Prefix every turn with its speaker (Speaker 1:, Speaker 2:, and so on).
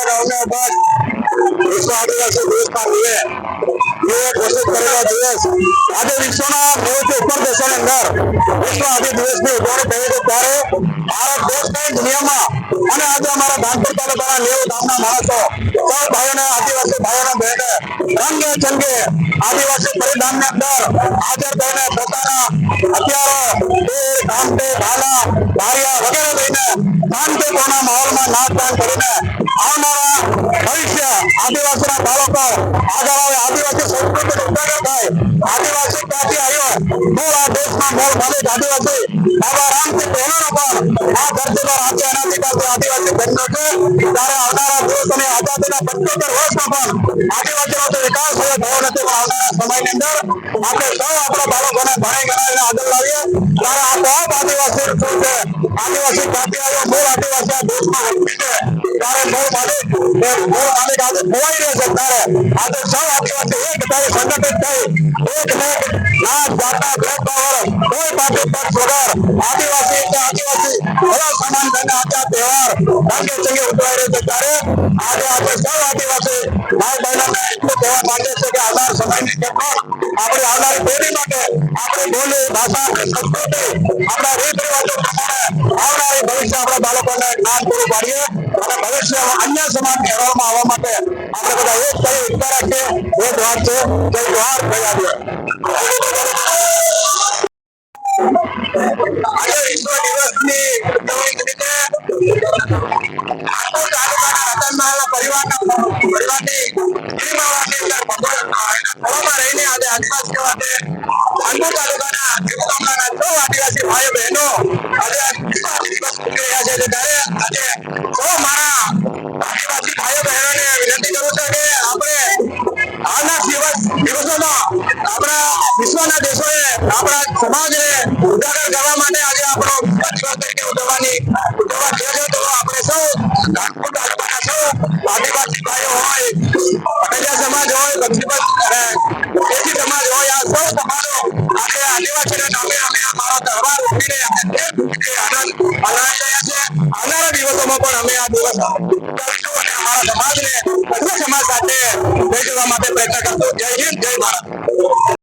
Speaker 1: નવને બાદ વિશ્વ આદિવાસી દિવસના રૂએ એ ઘોષિત કરેલો દિવસ આજે વિશ્વના સૌથી ઉપર દેશોની અંદર વિશ્વ આદિ દિવસની ઉજવણી થઈ હતી ત્યારે ભારત દેશ નહીં દુનિયામાં અને આજે અમારા ધાનપુર તાલુકાના નેવું ગામના માણસો સૌ ભાઈઓને આદિવાસી ભાઈઓને બહેને રંગે ચંગે આદિવાસી પરિધાનની અંદર હાજર થઈને પોતાના હથિયારો તીર કામતે ભાલા ભારિયા વગેરે લઈને શાંતિપૂર્ણ માહોલમાં નાચગાન કરીને આવનારા ભવિષ્ય આદિવાસીના બાળકો આગળ આવે. આદિવાસી સંસ્કૃતિનો ઉજાગર થાય. આદિવાસી ક્યાંથી આવ્યો મૂળ આ દેશના મૂળ માલિક આદિવાસી. બાબા રામજી બહેનોનો પણ આ ધરતી પર આજે અનાધિકારથી આદિવાસી બહેનો છે ત્યારે આવનારા દિવસોની આઝાદીના પંચોતેર વર્ષમાં પણ આદિવાસીનો તો વિકાસ થયો. થયો નથી, પણ આવનારા સમયની અંદર આપણે સૌ આપણા બાળકોને ભણી ગણાવીને આગળ લાવીએ. ત્યારે આ બહુ આદિવાસી છે? આદિવાસી ક્યાંથી આવ્યો મૂળ આદિવાસી આ દેશમાં ત્યારે આજે સૌ આદિવાસી એક સંગઠિત થઈ. એક આદિવાસી એટલે આદિવાસી. બધા સમાન બને આજે તહેવાર. રંગે ચંગે છે ત્યારે આજે આપણે સૌ આદિવાસી ભાઈ બહેનોને એટલું કહેવા કે આવનાર સમયની આપણી આવનારી પેઢી માટે આપણી બોલી, ભાષા આપણી સંસ્કૃતિ આપણા રીત અન્ય સમાન કહેવામાં આવવા માટે આપણે બધા એક છે, જય જોહાર જય આદિવાસી આજે વિશ્વ રહીને આજે આદિવાસી કહેવાતે અનપુર તાલુકાના ગામડાના સૌ આદિવાસી ભાઈ બહેનો આજે દિવસ ઉજવી છે. આદિવાસી ભાઈઓ અને અમે અમારો તહેવાર ઉઠીને આનંદ મનાવી રહ્યા છે. આવનારા પણ અમે આ દિવસ અમારા સમાજને અન્ય સમાજ સાથે લઈ જવા માટે પ્રયત્ન કરશું. જય હિન્દ, જય ભારત.